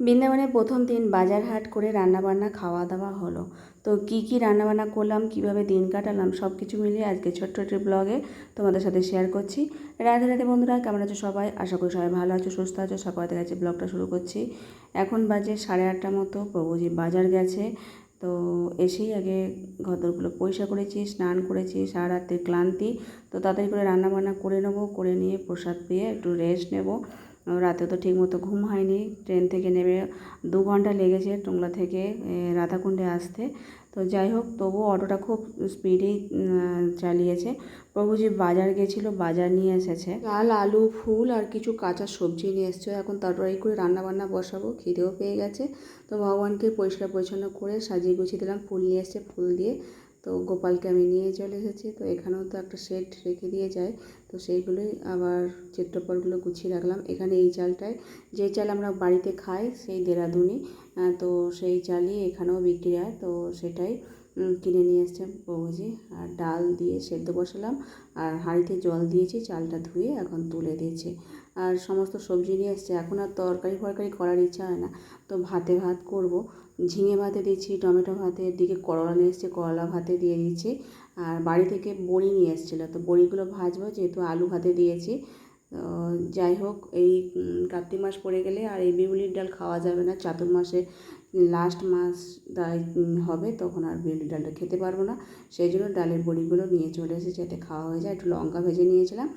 বৃন্দাবনে প্রথম দিন বাজার হাট করে রান্নাবান্না খাওয়া দাওয়া হলো। তো কী কী রান্নাবান্না করলাম, কীভাবে দিন কাটালাম সব কিছু মিলিয়ে আজকে ছোট্ট একটি ব্লগে তোমাদের সাথে শেয়ার করছি। রাধে রাধে বন্ধুরা, কেমন আছো সবাই? আশা করি সবাই ভালো আছো, সুস্থ আছো। সকাল আজকে ব্লগটা শুরু করছি। এখন বাজে সাড়ে আটটা মতো প্রভুজি বাজার গেছে। তো এসেই আগে ঘরদোরগুলো পরিষ্কার করেছি, স্নান করেছি সারা রাত্রির ক্লান্তি। তো তাড়াতাড়ি করে রান্নাবান্না করে নেব, করে নিয়ে প্রসাদ পেয়ে একটু রেস্ট নেব। রাতে তো ঠিকমতো ঘুম হয়নি। ট্রেন থেকে নেমে দু ঘণ্টা লেগেছে টুংলা থেকে রাধাকুণ্ডে আসতে। তো যাই হোক, তবুও অটোটা খুব স্পিডেই চালিয়েছে। প্রভুজি বাজার গেছিল, বাজার নিয়ে এসেছে। ডাল, আলু, ফুল আর কিছু কাঁচা সবজি নিয়ে এসছে। এখন তরকারি করে রান্না বান্না বসাবো, খিদেও পেয়ে গেছে। তো ভগবানকে পরিষ্কার পরিচ্ছন্ন করে সাজিয়ে গুছিয়ে দিলাম, ফুল নিয়ে এসছে, ফুল দিয়ে। তো গোপালকে আমি নিয়ে চলে এসেছি। তো এখানেও তো একটা সেট রেখে দিয়ে যায়। তো সেইগুলোই আবার চিত্রপটগুলো গুছিয়ে রাখলাম। এখানে এই চালটায় যে চাল আমরা বাড়িতে খাই, সেই দেরাদুনি তো সেই চালই এখানেও বিক্রি হয়। তো সেটাই কিনে নিয়ে এসছে বাবুজি আর ডাল দিয়ে সেদ্ধ বসালাম। আর হাঁড়িতে জল দিয়েছি, চালটা ধুয়ে এখন তুলে দিয়েছি। আর সমস্ত সবজি নিয়ে এসছে। এখন আর তরকারি ফরকারি করার ইচ্ছা হয় না। তো ভাতে ভাত করব। ঝিঙে ভাতে দিচ্ছি টমেটো ভাতে দিকে করলা নিয়ে এসছে, করলা ভাতে দিয়ে দিচ্ছি আর বাড়ি থেকে বড়ি নিয়ে এসেছিল। তো বড়িগুলো ভাজবো, যেহেতু আলু ভাতে দিয়েছি। যাই হোক, এই কার্তিক মাস পড়ে গেলে আর এই বিউলির ডাল খাওয়া যাবে না। চাতুর মাসে লাস্ট মাস দায় হবে, তখন আর বিউলির ডালটা খেতে পারব না। সেই জন্য ডালের বড়িগুলো নিয়ে চলে এসেছি যাতে খাওয়া হয়ে যায়। একটু লঙ্কা ভেজে নিয়েছিলাম।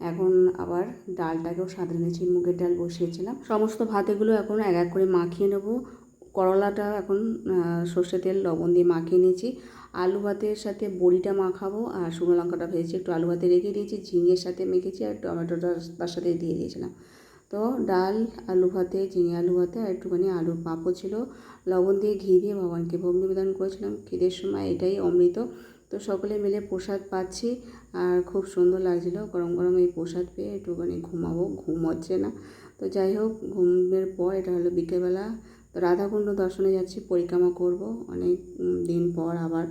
এখন আবার ডালটাকেও সাঁতরে নিয়েছি মুগের ডাল বসিয়েছিলাম। সমস্ত ভাতেগুলো এখন এক এক করে মাখিয়ে নেব। করলাটা এখন সর্ষে তেল, লবণ দিয়ে মাখিয়ে নিয়েছি। আলু ভাতের সাথে বড়িটা মাখাবো, আর শুকনো লঙ্কাটা ভেজেছি একটু আলু ভাতে রেখে দিয়েছি, ঝিঙের সাথে মেখেছি, আর টমেটোটা তার সাথে দিয়ে দিয়েছিলাম। তো ডাল, আলু ভাতে, ঝিঙে আলু ভাতে আর একটুখানি আলুর পাঁপড় ছিল। লবণ দিয়ে ঘি দিয়ে ভগবানকে ভোগ নিবেদন করেছিলাম। খিদের সময় এটাই অমৃত। তো সকলে মিলে প্রসাদ পাচ্ছি আর খুব সুন্দর লাগছিল। গরম গরম এই প্রসাদ পেয়ে একটুখানি ঘুমাবো। ঘুম হচ্ছে না। তো যাই হোক, ঘুমের পর এটা হলো বিকেলবেলা। তো রাধাকুণ্ড দর্শনে যাচ্ছি, পরিক্রমা করব। অনেক দিন পর আবার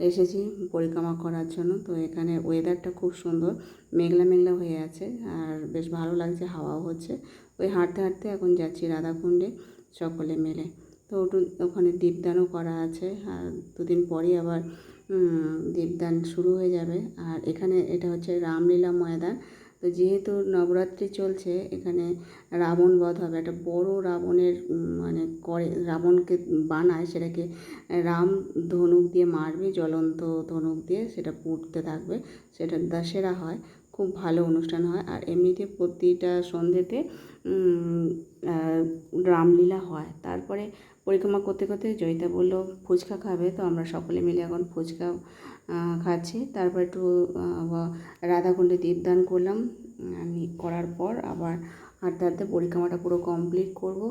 এসেছি পরিক্রমা করার জন্য। তো এখানে ওয়েদারটা খুব সুন্দর, মেঘলা মেঘলা হয়ে আছে আর বেশ ভালো লাগছে, হাওয়াও হচ্ছে। ওই হাঁটতে হাঁটতে এখন যাচ্ছি রাধাকুণ্ডে সকলে মিলে। তো ওখানে দীপদানও করা আছে আর দুদিন পরই আবার দীপদান শুরু হয়ে যাবে। আর এখানে এটা হচ্ছে রামলীলা ময়দান। তো যেহেতু নবরাত্রি চলছে, এখানে রাবণ বধ হবে। একটা বড় রাবণের মানে করে, রাবণকে বানায়, সেটাকে রাম ধনুক দিয়ে মারবে, জ্বলন্ত ধনুক দিয়ে সেটা পুড়তে থাকবে। সেটা দশেরা হয়। খুব ভালো অনুষ্ঠান হয়। আর এমনিতে প্রতিটা সন্ধ্যেতে রামলীলা হয়। তারপরে পরিক্রমা করতে করতে জয়িতা বলল, ফুচকা খাবে? তো আমরা সকলে মিলে এখন ফুচকা খাচ্ছি। তারপর একটু রাধাকুণ্ডে দীপদান করলাম। আমি করার পর আবার হাঁটতে হাঁটতে পরিক্রমাটা পুরো কমপ্লিট করব।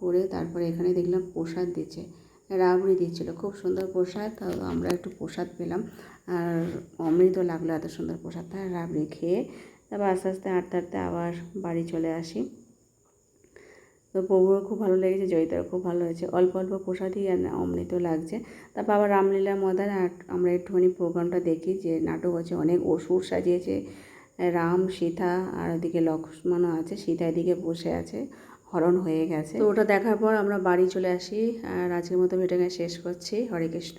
করে তারপরে এখানে দেখলাম প্রসাদ দিচ্ছে। রাবড়ি দিচ্ছিল খুব সুন্দর প্রসাদ, তো আমরা একটু প্রসাদ পেলাম। আর অমৃত লাগল এত সুন্দর প্রসাদ প্রসাদটা রাবড়ি খেয়ে। তারপর আস্তে আস্তে হাঁটতে হাঁটতে আবার বাড়ি চলে আসি। তো প্রভুরও খুব ভালো লেগেছে, জয়িতারও খুব ভালো হয়েছে। অল্প অল্প প্রসাদই অমৃত লাগছে। তারপর আবার রামলীলা ময়দান আর আমরা একটুখানি প্রোগ্রামটা দেখি যে নাটক আছে অনেক অসুর সাজিয়েছে। রাম, সীতা, আর ওদিকে লক্ষ্মণও আছে, সীতা এদিকে বসে আছে। হরণ হয়ে গেছে। তো ওটা দেখার পর আমরা বাড়ি চলে আসি। আর আজকের মতো ভিডিওটা শেষ করছি। হরে কৃষ্ণ।